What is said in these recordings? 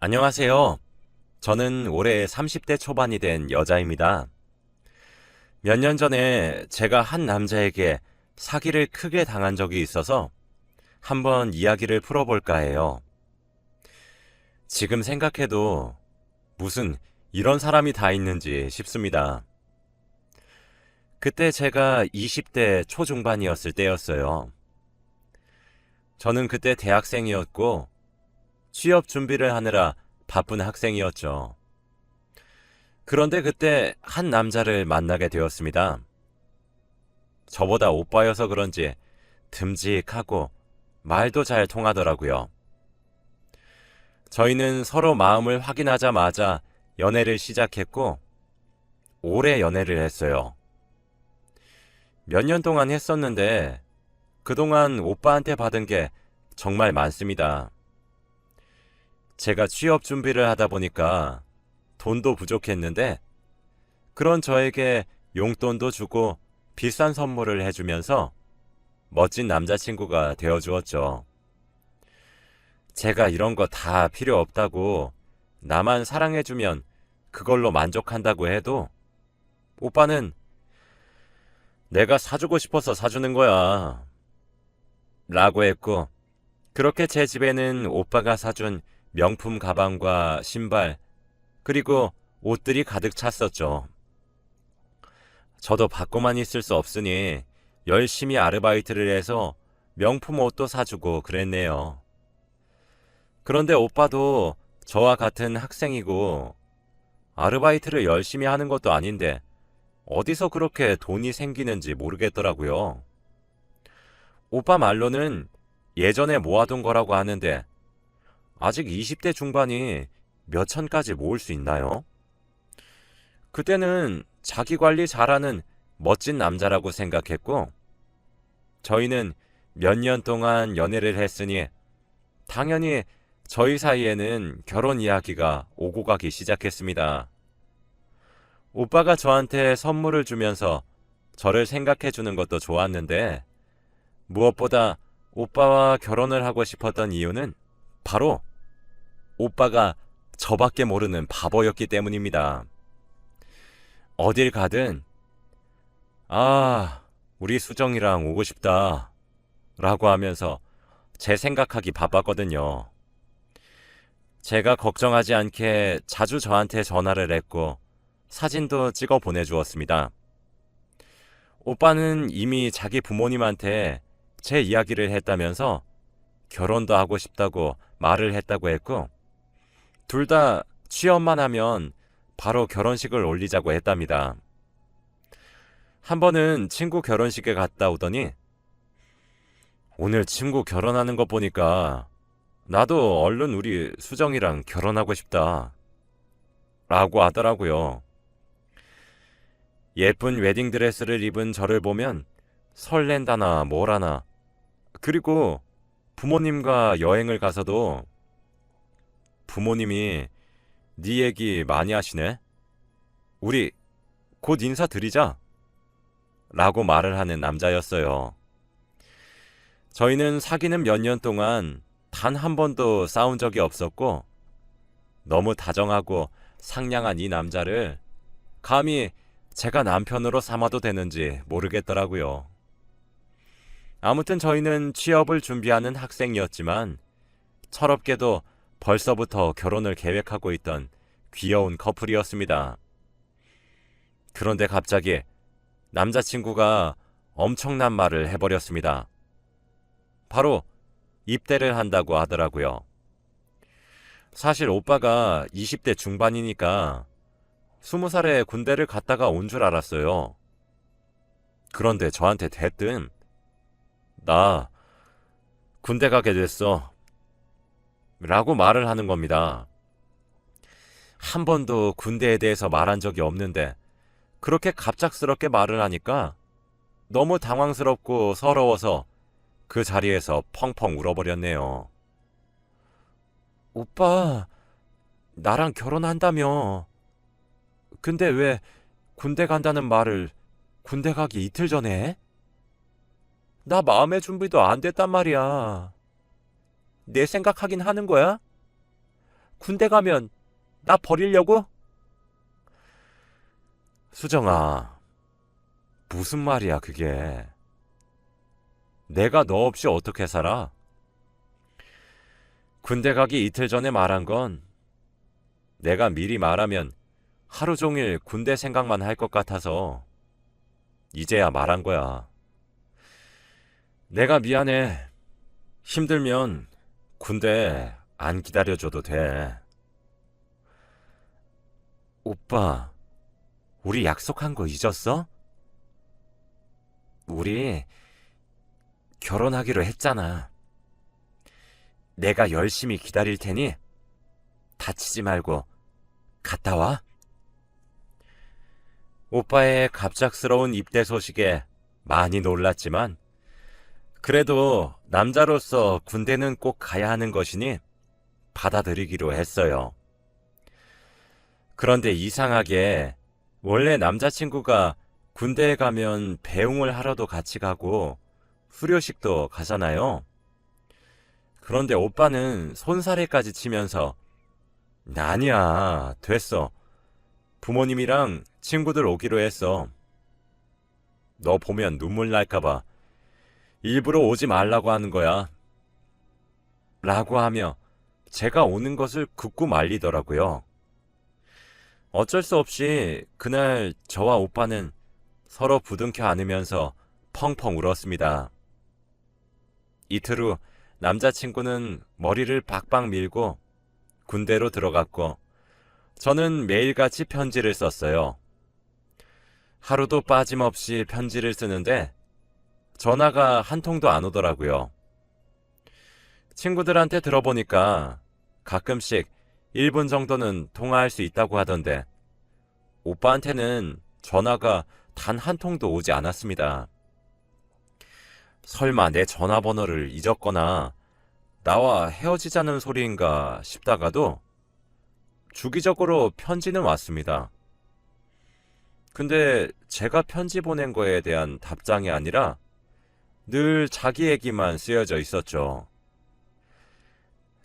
안녕하세요. 저는 올해 30대 초반이 된 여자입니다. 몇 년 전에 제가 한 남자에게 사기를 크게 당한 적이 있어서 한번 이야기를 풀어볼까 해요. 지금 생각해도 무슨 이런 사람이 다 있는지 싶습니다. 그때 제가 20대 초중반이었을 때였어요. 저는 그때 대학생이었고 취업 준비를 하느라 바쁜 학생이었죠. 그런데 그때 한 남자를 만나게 되었습니다. 저보다 오빠여서 그런지 듬직하고 말도 잘 통하더라고요. 저희는 서로 마음을 확인하자마자 연애를 시작했고, 오래 연애를 했어요. 몇 년 동안 했었는데, 그동안 오빠한테 받은 게 정말 많습니다. 제가 취업 준비를 하다 보니까 돈도 부족했는데 그런 저에게 용돈도 주고 비싼 선물을 해주면서 멋진 남자친구가 되어주었죠. 제가 이런 거 다 필요 없다고 나만 사랑해주면 그걸로 만족한다고 해도 오빠는 내가 사주고 싶어서 사주는 거야. 라고 했고, 그렇게 제 집에는 오빠가 사준 명품 가방과 신발, 그리고 옷들이 가득 찼었죠. 저도 받고만 있을 수 없으니 열심히 아르바이트를 해서 명품 옷도 사주고 그랬네요. 그런데 오빠도 저와 같은 학생이고 아르바이트를 열심히 하는 것도 아닌데 어디서 그렇게 돈이 생기는지 모르겠더라고요. 오빠 말로는 예전에 모아둔 거라고 하는데 아직 20대 중반이 몇 천까지 모을 수 있나요? 그때는 자기 관리 잘하는 멋진 남자라고 생각했고, 저희는 몇 년 동안 연애를 했으니, 당연히 저희 사이에는 결혼 이야기가 오고 가기 시작했습니다. 오빠가 저한테 선물을 주면서 저를 생각해 주는 것도 좋았는데, 무엇보다 오빠와 결혼을 하고 싶었던 이유는 바로 오빠가 저밖에 모르는 바보였기 때문입니다. 어딜 가든, 아, 우리 수정이랑 오고 싶다. 라고 하면서 제 생각하기 바빴거든요. 제가 걱정하지 않게 자주 저한테 전화를 했고, 사진도 찍어 보내주었습니다. 오빠는 이미 자기 부모님한테 제 이야기를 했다면서 결혼도 하고 싶다고 말을 했다고 했고, 둘 다 취업만 하면 바로 결혼식을 올리자고 했답니다. 한 번은 친구 결혼식에 갔다 오더니, 오늘 친구 결혼하는 거 보니까 나도 얼른 우리 수정이랑 결혼하고 싶다. 라고 하더라고요. 예쁜 웨딩드레스를 입은 저를 보면 설렌다나 뭐라나. 그리고 부모님과 여행을 가서도 부모님이 네 얘기 많이 하시네. 우리 곧 인사드리자. 라고 말을 하는 남자였어요. 저희는 사귀는 몇 년 동안 단 한 번도 싸운 적이 없었고, 너무 다정하고 상냥한 이 남자를 감히 제가 남편으로 삼아도 되는지 모르겠더라고요. 아무튼 저희는 취업을 준비하는 학생이었지만 철없게도 벌써부터 결혼을 계획하고 있던 귀여운 커플이었습니다. 그런데 갑자기 남자친구가 엄청난 말을 해버렸습니다. 바로 입대를 한다고 하더라고요. 사실 오빠가 20대 중반이니까 20살에 군대를 갔다가 온 줄 알았어요. 그런데 저한테 대뜸 나 군대 가게 됐어. 라고 말을 하는 겁니다. 한 번도 군대에 대해서 말한 적이 없는데 그렇게 갑작스럽게 말을 하니까 너무 당황스럽고 서러워서 그 자리에서 펑펑 울어버렸네요. 오빠, 나랑 결혼한다며. 근데 왜 군대 간다는 말을 군대 가기 이틀 전에 해? 나 마음의 준비도 안 됐단 말이야. 내 생각하긴 하는 거야? 군대 가면 나 버리려고? 수정아, 무슨 말이야, 그게. 내가 너 없이 어떻게 살아? 군대 가기 이틀 전에 말한 건 내가 미리 말하면 하루 종일 군대 생각만 할 것 같아서 이제야 말한 거야. 내가 미안해. 힘들면 군대 안 기다려줘도 돼. 오빠, 우리 약속한 거 잊었어? 우리 결혼하기로 했잖아. 내가 열심히 기다릴 테니 다치지 말고 갔다 와. 오빠의 갑작스러운 입대 소식에 많이 놀랐지만 그래도 남자로서 군대는 꼭 가야 하는 것이니 받아들이기로 했어요. 그런데 이상하게 원래 남자친구가 군대에 가면 배웅을 하러도 같이 가고 수료식도 가잖아요. 그런데 오빠는 손사래까지 치면서 아니야, 됐어. 부모님이랑 친구들 오기로 했어. 너 보면 눈물 날까봐 일부러 오지 말라고 하는 거야. 라고 하며 제가 오는 것을 굳고 말리더라고요. 어쩔 수 없이 그날 저와 오빠는 서로 부둥켜 안으면서 펑펑 울었습니다. 이틀 후 남자친구는 머리를 박박 밀고 군대로 들어갔고 저는 매일같이 편지를 썼어요. 하루도 빠짐없이 편지를 쓰는데 전화가 한 통도 안 오더라고요. 친구들한테 들어보니까 가끔씩 1분 정도는 통화할 수 있다고 하던데 오빠한테는 전화가 단 한 통도 오지 않았습니다. 설마 내 전화번호를 잊었거나 나와 헤어지자는 소리인가 싶다가도 주기적으로 편지는 왔습니다. 근데 제가 편지 보낸 거에 대한 답장이 아니라 늘 자기 얘기만 쓰여져 있었죠.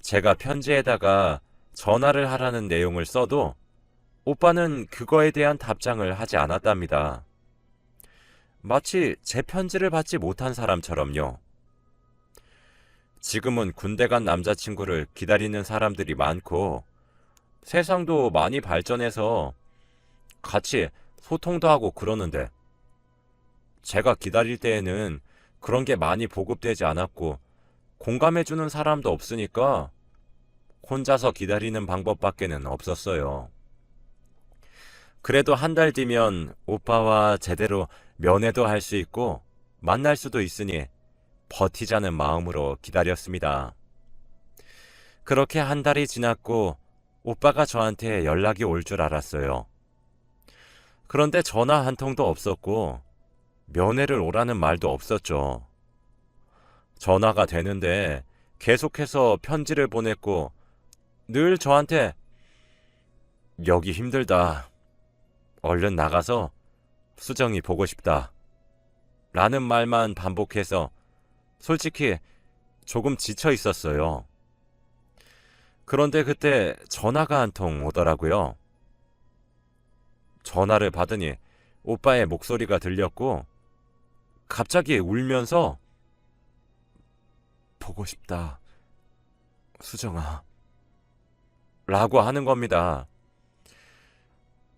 제가 편지에다가 전화를 하라는 내용을 써도 오빠는 그거에 대한 답장을 하지 않았답니다. 마치 제 편지를 받지 못한 사람처럼요. 지금은 군대 간 남자친구를 기다리는 사람들이 많고 세상도 많이 발전해서 같이 소통도 하고 그러는데 제가 기다릴 때에는 그런 게 많이 보급되지 않았고 공감해주는 사람도 없으니까 혼자서 기다리는 방법밖에는 없었어요. 그래도 한 달 뒤면 오빠와 제대로 면회도 할 수 있고 만날 수도 있으니 버티자는 마음으로 기다렸습니다. 그렇게 한 달이 지났고 오빠가 저한테 연락이 올 줄 알았어요. 그런데 전화 한 통도 없었고 면회를 오라는 말도 없었죠. 전화가 되는데 계속해서 편지를 보냈고 늘 저한테 여기 힘들다. 얼른 나가서 수정이 보고 싶다. 라는 말만 반복해서 솔직히 조금 지쳐 있었어요. 그런데 그때 전화가 한 통 오더라고요. 전화를 받으니 오빠의 목소리가 들렸고 갑자기 울면서 보고 싶다. 수정아. 라고 하는 겁니다.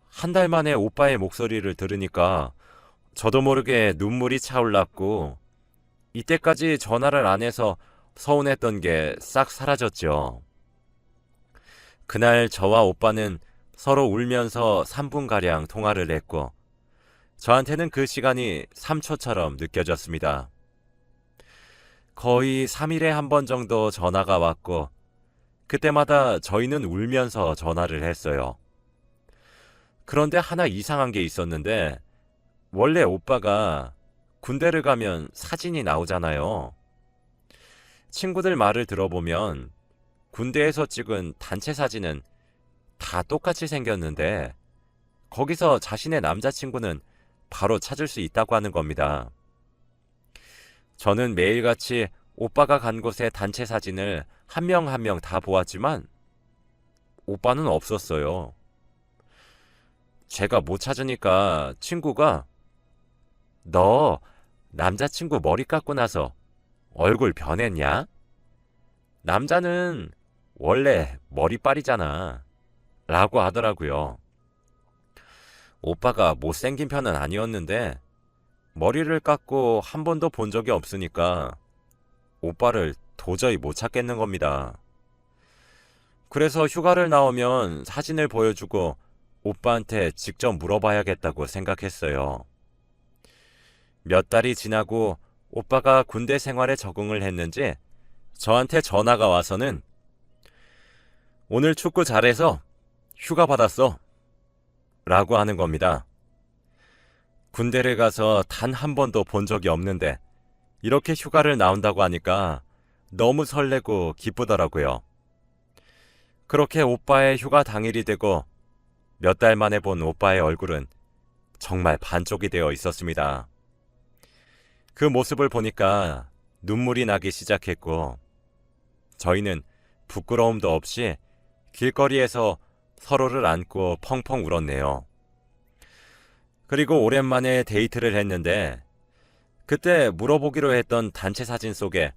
한 달 만에 오빠의 목소리를 들으니까 저도 모르게 눈물이 차올랐고 이때까지 전화를 안 해서 서운했던 게 싹 사라졌죠. 그날 저와 오빠는 서로 울면서 3분가량 통화를 했고 저한테는 그 시간이 3초처럼 느껴졌습니다. 거의 3일에 한 번 정도 전화가 왔고 그때마다 저희는 울면서 전화를 했어요. 그런데 하나 이상한 게 있었는데 원래 오빠가 군대를 가면 사진이 나오잖아요. 친구들 말을 들어보면 군대에서 찍은 단체 사진은 다 똑같이 생겼는데 거기서 자신의 남자친구는 바로 찾을 수 있다고 하는 겁니다. 저는 매일같이 오빠가 간 곳의 단체 사진을 한 명 한 명 다 보았지만 오빠는 없었어요. 제가 못 찾으니까 친구가 너 남자친구 머리 깎고 나서 얼굴 변했냐? 남자는 원래 머리빨이잖아. 라고 하더라고요. 오빠가 못생긴 편은 아니었는데 머리를 깎고 한 번도 본 적이 없으니까 오빠를 도저히 못 찾겠는 겁니다. 그래서 휴가를 나오면 사진을 보여주고 오빠한테 직접 물어봐야겠다고 생각했어요. 몇 달이 지나고 오빠가 군대 생활에 적응을 했는지 저한테 전화가 와서는 오늘 축구 잘해서 휴가 받았어. 라고 하는 겁니다. 군대를 가서 단 한 번도 본 적이 없는데 이렇게 휴가를 나온다고 하니까 너무 설레고 기쁘더라고요. 그렇게 오빠의 휴가 당일이 되고 몇 달 만에 본 오빠의 얼굴은 정말 반쪽이 되어 있었습니다. 그 모습을 보니까 눈물이 나기 시작했고 저희는 부끄러움도 없이 길거리에서 서로를 안고 펑펑 울었네요. 그리고 오랜만에 데이트를 했는데 그때 물어보기로 했던 단체 사진 속에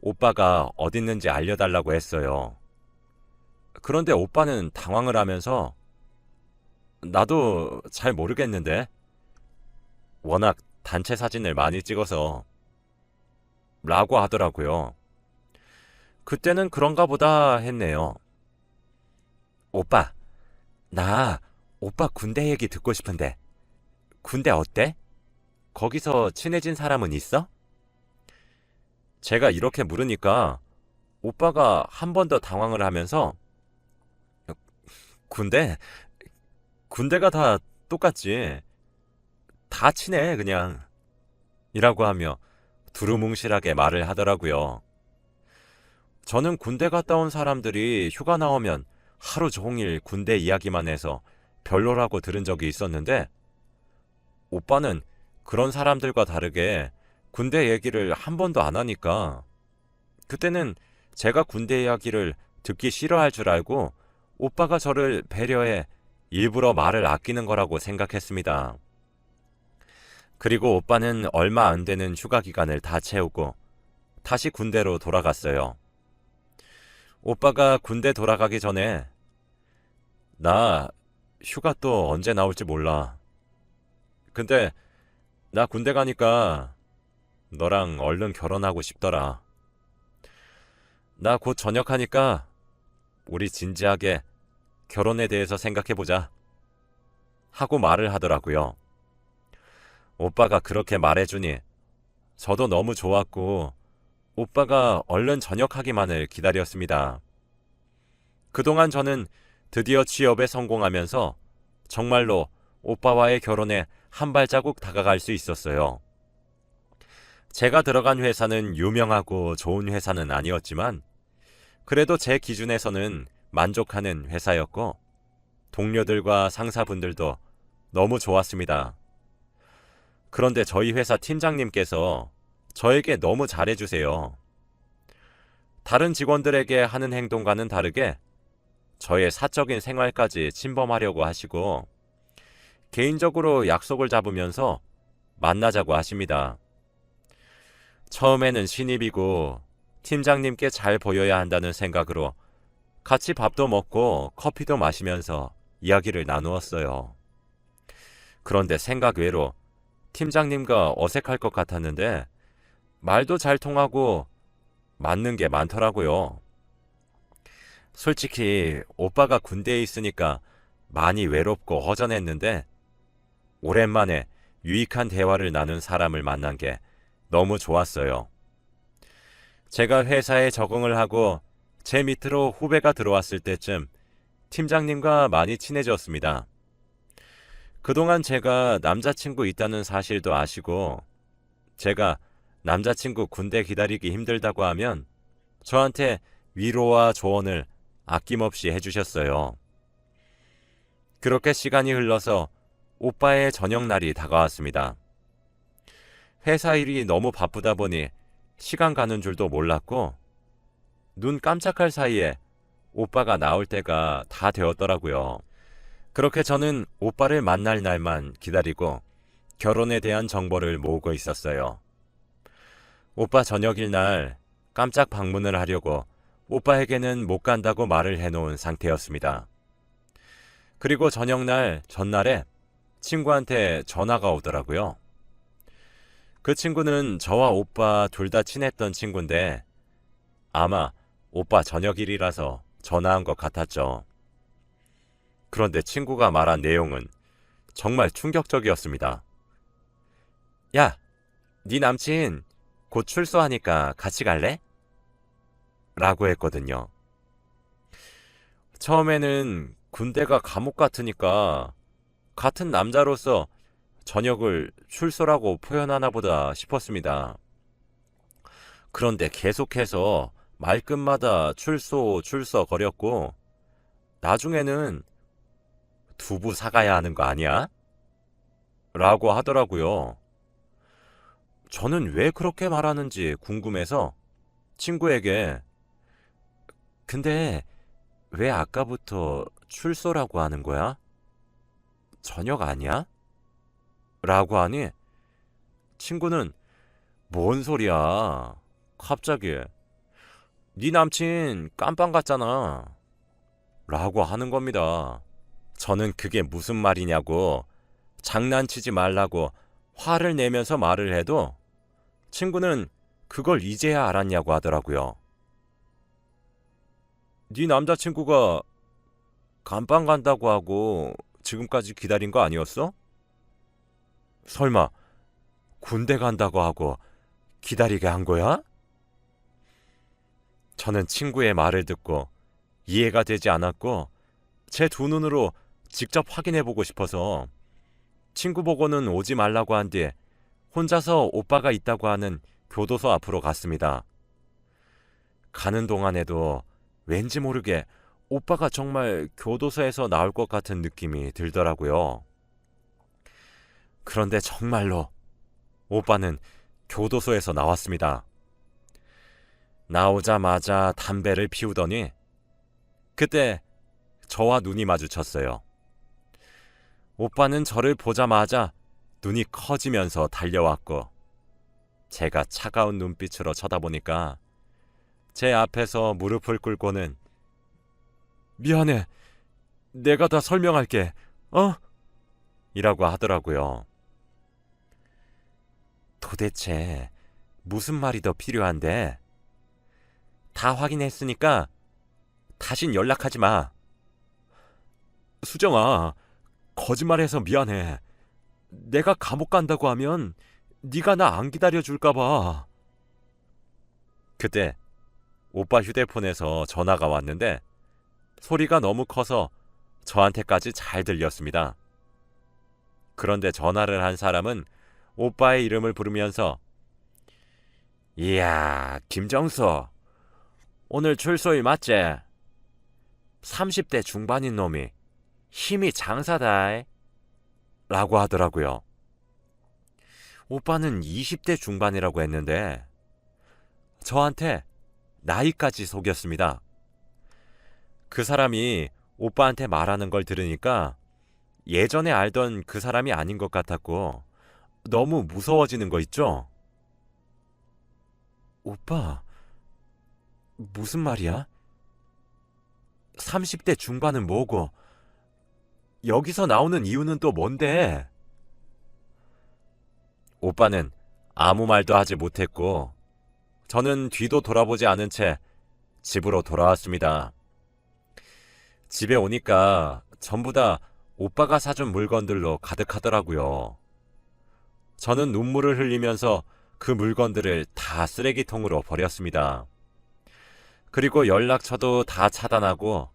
오빠가 어딨는지 알려달라고 했어요. 그런데 오빠는 당황을 하면서 나도 잘 모르겠는데 워낙 단체 사진을 많이 찍어서 라고 하더라고요. 그때는 그런가 보다 했네요. 오빠, 나 오빠 군대 얘기 듣고 싶은데 군대 어때? 거기서 친해진 사람은 있어? 제가 이렇게 물으니까 오빠가 한 번 더 당황을 하면서 군대? 군대가 다 똑같지. 다 친해, 그냥. 이라고 하며 두루뭉실하게 말을 하더라고요. 저는 군대 갔다 온 사람들이 휴가 나오면 하루 종일 군대 이야기만 해서 별로라고 들은 적이 있었는데, 오빠는 그런 사람들과 다르게 군대 얘기를 한 번도 안 하니까, 그때는 제가 군대 이야기를 듣기 싫어할 줄 알고 오빠가 저를 배려해 일부러 말을 아끼는 거라고 생각했습니다. 그리고 오빠는 얼마 안 되는 휴가 기간을 다 채우고 다시 군대로 돌아갔어요. 오빠가 군대 돌아가기 전에 나 휴가 또 언제 나올지 몰라. 근데 나 군대 가니까 너랑 얼른 결혼하고 싶더라. 나 곧 전역하니까 우리 진지하게 결혼에 대해서 생각해보자. 하고 말을 하더라고요. 오빠가 그렇게 말해주니 저도 너무 좋았고 오빠가 얼른 전역하기만을 기다렸습니다. 그동안 저는 드디어 취업에 성공하면서 정말로 오빠와의 결혼에 한 발자국 다가갈 수 있었어요. 제가 들어간 회사는 유명하고 좋은 회사는 아니었지만 그래도 제 기준에서는 만족하는 회사였고 동료들과 상사분들도 너무 좋았습니다. 그런데 저희 회사 팀장님께서 저에게 너무 잘해주세요. 다른 직원들에게 하는 행동과는 다르게 저의 사적인 생활까지 침범하려고 하시고 개인적으로 약속을 잡으면서 만나자고 하십니다. 처음에는 신입이고 팀장님께 잘 보여야 한다는 생각으로 같이 밥도 먹고 커피도 마시면서 이야기를 나누었어요. 그런데 생각 외로 팀장님과 어색할 것 같았는데 말도 잘 통하고 맞는 게 많더라고요. 솔직히 오빠가 군대에 있으니까 많이 외롭고 허전했는데 오랜만에 유익한 대화를 나눈 사람을 만난 게 너무 좋았어요. 제가 회사에 적응을 하고 제 밑으로 후배가 들어왔을 때쯤 팀장님과 많이 친해졌습니다. 그동안 제가 남자친구 있다는 사실도 아시고 제가 남자친구 군대 기다리기 힘들다고 하면 저한테 위로와 조언을 아낌없이 해주셨어요. 그렇게 시간이 흘러서 오빠의 저녁 날이 다가왔습니다. 회사 일이 너무 바쁘다 보니 시간 가는 줄도 몰랐고 눈 깜짝할 사이에 오빠가 나올 때가 다 되었더라고요. 그렇게 저는 오빠를 만날 날만 기다리고 결혼에 대한 정보를 모으고 있었어요. 오빠 저녁일 날 깜짝 방문을 하려고 오빠에게는 못 간다고 말을 해놓은 상태였습니다. 그리고 저녁날 전날에 친구한테 전화가 오더라고요. 그 친구는 저와 오빠 둘 다 친했던 친구인데 아마 오빠 저녁일이라서 전화한 것 같았죠. 그런데 친구가 말한 내용은 정말 충격적이었습니다. 야, 네 남친 곧 출소하니까 같이 갈래? 라고 했거든요. 처음에는 군대가 감옥 같으니까 같은 남자로서 저녁을 출소라고 표현하나 보다 싶었습니다. 그런데 계속해서 말끝마다 출소, 출소 거렸고, 나중에는 두부 사가야 하는 거 아니야? 라고 하더라고요. 저는 왜 그렇게 말하는지 궁금해서 친구에게, 근데 왜 아까부터 출소라고 하는 거야? 저녁 아니야? 라고 하니 친구는 뭔 소리야? 갑자기 네 남친 깜빵 갔잖아. 라고 하는 겁니다. 저는 그게 무슨 말이냐고 장난치지 말라고 화를 내면서 말을 해도 친구는 그걸 이제야 알았냐고 하더라고요. 네 남자친구가 감방 간다고 하고 지금까지 기다린 거 아니었어? 설마 군대 간다고 하고 기다리게 한 거야? 저는 친구의 말을 듣고 이해가 되지 않았고 제 두 눈으로 직접 확인해 보고 싶어서 친구 보고는 오지 말라고 한 뒤에 혼자서 오빠가 있다고 하는 교도소 앞으로 갔습니다. 가는 동안에도 왠지 모르게 오빠가 정말 교도소에서 나올 것 같은 느낌이 들더라고요. 그런데 정말로 오빠는 교도소에서 나왔습니다. 나오자마자 담배를 피우더니 그때 저와 눈이 마주쳤어요. 오빠는 저를 보자마자 눈이 커지면서 달려왔고 제가 차가운 눈빛으로 쳐다보니까 제 앞에서 무릎을 꿇고는 미안해. 내가 다 설명할게. 어? 이라고 하더라고요. 도대체 무슨 말이 더 필요한데? 다 확인했으니까 다신 연락하지 마. 수정아, 거짓말해서 미안해. 내가 감옥 간다고 하면 네가 나 안 기다려 줄까 봐. 그때 오빠 휴대폰에서 전화가 왔는데 소리가 너무 커서 저한테까지 잘 들렸습니다. 그런데 전화를 한 사람은 오빠의 이름을 부르면서 이야, 김정수. 오늘 출소일 맞지? 30대 중반인 놈이 힘이 장사다. 라고 하더라고요. 오빠는 20대 중반이라고 했는데 저한테 나이까지 속였습니다. 그 사람이 오빠한테 말하는 걸 들으니까 예전에 알던 그 사람이 아닌 것 같았고 너무 무서워지는 거 있죠? 오빠, 무슨 말이야? 30대 중반은 뭐고, 여기서 나오는 이유는 또 뭔데? 오빠는 아무 말도 하지 못했고, 저는 뒤도 돌아보지 않은 채 집으로 돌아왔습니다. 집에 오니까 전부 다 오빠가 사준 물건들로 가득하더라고요. 저는 눈물을 흘리면서 그 물건들을 다 쓰레기통으로 버렸습니다. 그리고 연락처도 다 차단하고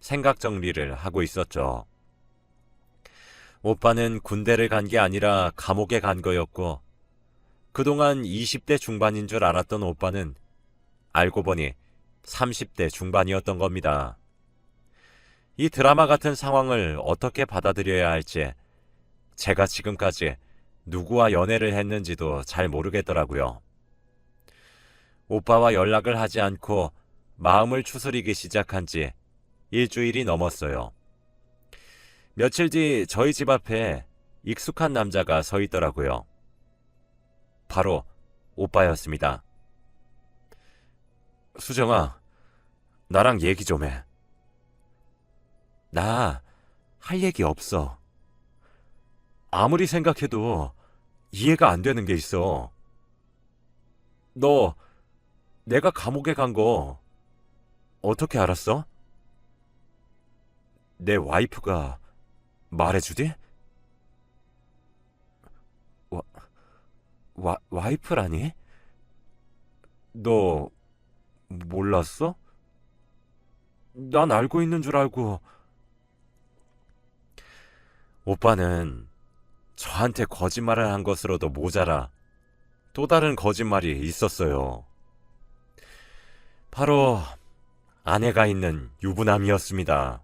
생각 정리를 하고 있었죠. 오빠는 군대를 간 게 아니라 감옥에 간 거였고, 그동안 20대 중반인 줄 알았던 오빠는 알고 보니 30대 중반이었던 겁니다. 이 드라마 같은 상황을 어떻게 받아들여야 할지 제가 지금까지 누구와 연애를 했는지도 잘 모르겠더라고요. 오빠와 연락을 하지 않고 마음을 추스리기 시작한 지 일주일이 넘었어요. 며칠 뒤 저희 집 앞에 익숙한 남자가 서 있더라고요. 바로 오빠였습니다. 수정아, 나랑 얘기 좀 해. 나 할 얘기 없어. 아무리 생각해도 이해가 안 되는 게 있어. 너 내가 감옥에 간 거 어떻게 알았어? 내 와이프가 말해주디? 와, 와, 와이프라니? 너 몰랐어? 난 알고 있는 줄 알고. 오빠는 저한테 거짓말을 한 것으로도 모자라 또 다른 거짓말이 있었어요. 바로 아내가 있는 유부남이었습니다.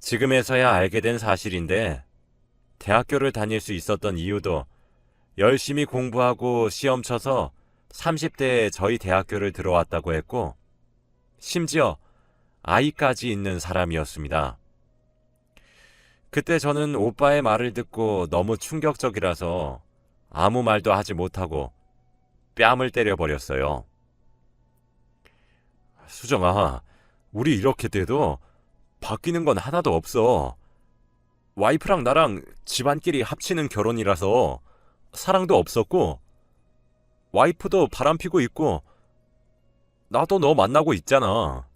지금에서야 알게 된 사실인데 대학교를 다닐 수 있었던 이유도 열심히 공부하고 시험 쳐서 30대에 저희 대학교를 들어왔다고 했고 심지어 아이까지 있는 사람이었습니다. 그때 저는 오빠의 말을 듣고 너무 충격적이라서 아무 말도 하지 못하고 뺨을 때려버렸어요. 수정아, 우리 이렇게 돼도 바뀌는 건 하나도 없어. 와이프랑 나랑 집안끼리 합치는 결혼이라서 사랑도 없었고, 와이프도 바람 피고 있고, 나도 너 만나고 있잖아.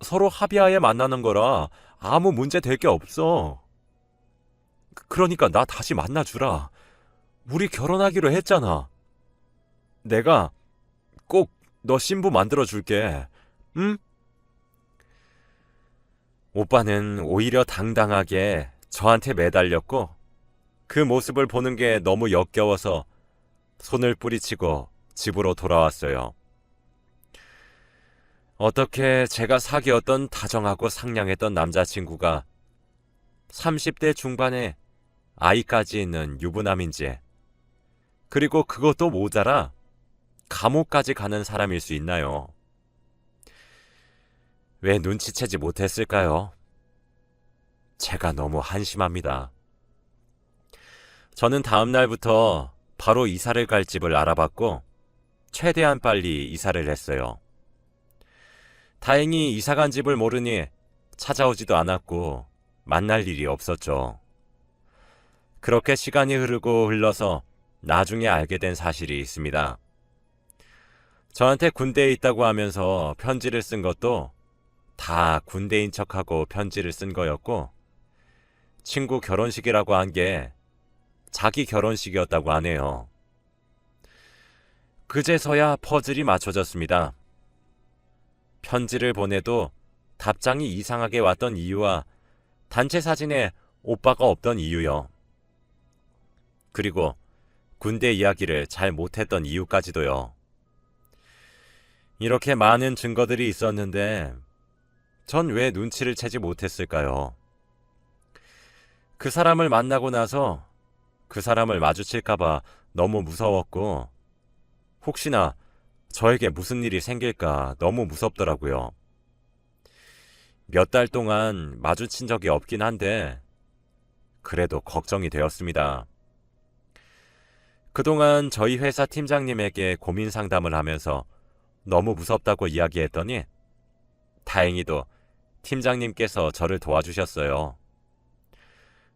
서로 합의하에 만나는 거라 아무 문제 될 게 없어. 그- 그러니까 나 다시 만나주라. 우리 결혼하기로 했잖아. 내가 꼭 너 신부 만들어 줄게. 응? 오빠는 오히려 당당하게 저한테 매달렸고 그 모습을 보는 게 너무 역겨워서 손을 뿌리치고 집으로 돌아왔어요. 어떻게 제가 사귀었던 다정하고 상냥했던 남자친구가 30대 중반에 아이까지 있는 유부남인지 그리고 그것도 모자라 감옥까지 가는 사람일 수 있나요? 왜 눈치채지 못했을까요? 제가 너무 한심합니다. 저는 다음 날부터 바로 이사를 갈 집을 알아봤고 최대한 빨리 이사를 했어요. 다행히 이사 간 집을 모르니 찾아오지도 않았고 만날 일이 없었죠. 그렇게 시간이 흐르고 흘러서 나중에 알게 된 사실이 있습니다. 저한테 군대에 있다고 하면서 편지를 쓴 것도 다 군대인 척하고 편지를 쓴 거였고, 친구 결혼식이라고 한 게 자기 결혼식이었다고 하네요. 그제서야 퍼즐이 맞춰졌습니다. 편지를 보내도 답장이 이상하게 왔던 이유와 단체 사진에 오빠가 없던 이유요. 그리고 군대 이야기를 잘 못했던 이유까지도요. 이렇게 많은 증거들이 있었는데 전 왜 눈치를 채지 못했을까요? 그 사람을 만나고 나서 그 사람을 마주칠까봐 너무 무서웠고 혹시나 저에게 무슨 일이 생길까 너무 무섭더라고요. 몇 달 동안 마주친 적이 없긴 한데 그래도 걱정이 되었습니다. 그동안 저희 회사 팀장님에게 고민 상담을 하면서 너무 무섭다고 이야기했더니 다행히도 팀장님께서 저를 도와주셨어요.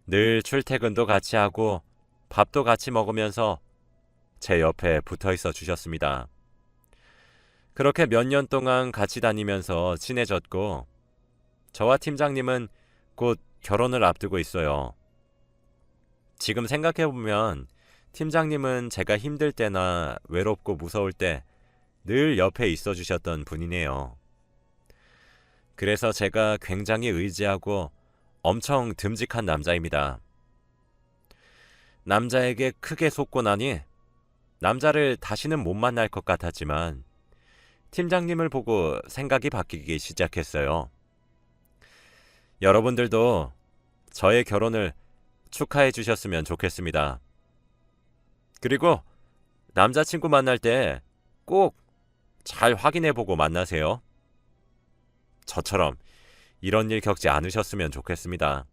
늘 출퇴근도 같이 하고 밥도 같이 먹으면서 제 옆에 붙어 있어 주셨습니다. 그렇게 몇 년 동안 같이 다니면서 친해졌고 저와 팀장님은 곧 결혼을 앞두고 있어요. 지금 생각해보면 팀장님은 제가 힘들 때나 외롭고 무서울 때 늘 옆에 있어 주셨던 분이네요. 그래서 제가 굉장히 의지하고 엄청 듬직한 남자입니다. 남자에게 크게 속고 나니 남자를 다시는 못 만날 것 같았지만 팀장님을 보고 생각이 바뀌기 시작했어요. 여러분들도 저의 결혼을 축하해 주셨으면 좋겠습니다. 그리고 남자친구 만날 때 꼭 잘 확인해 보고 만나세요. 저처럼 이런 일 겪지 않으셨으면 좋겠습니다.